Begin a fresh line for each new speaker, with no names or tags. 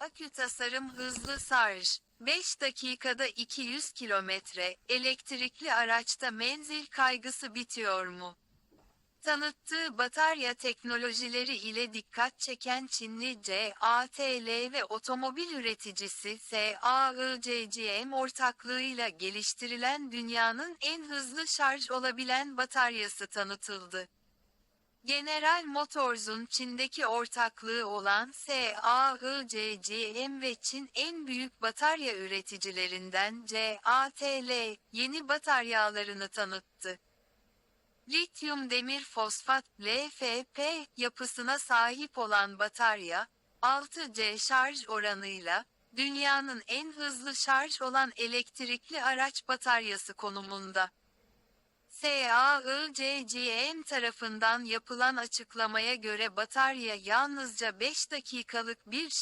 Akü tasarım hızlı şarj. 5 dakikada 200 kilometre, elektrikli araçta menzil kaygısı bitiyor mu? Tanıttığı batarya teknolojileri ile dikkat çeken Çinli CATL ve otomobil üreticisi SAICGM ortaklığıyla geliştirilen dünyanın en hızlı şarj olabilen bataryası tanıtıldı. General Motors'un Çin'deki ortaklığı olan SAICGM ve Çin en büyük batarya üreticilerinden CATL, yeni bataryalarını tanıttı. Lityum demir fosfat LFP yapısına sahip olan batarya, 6C şarj oranıyla, dünyanın en hızlı şarj olan elektrikli araç bataryası konumunda. SAICGM tarafından yapılan açıklamaya göre batarya yalnızca 5 dakikalık bir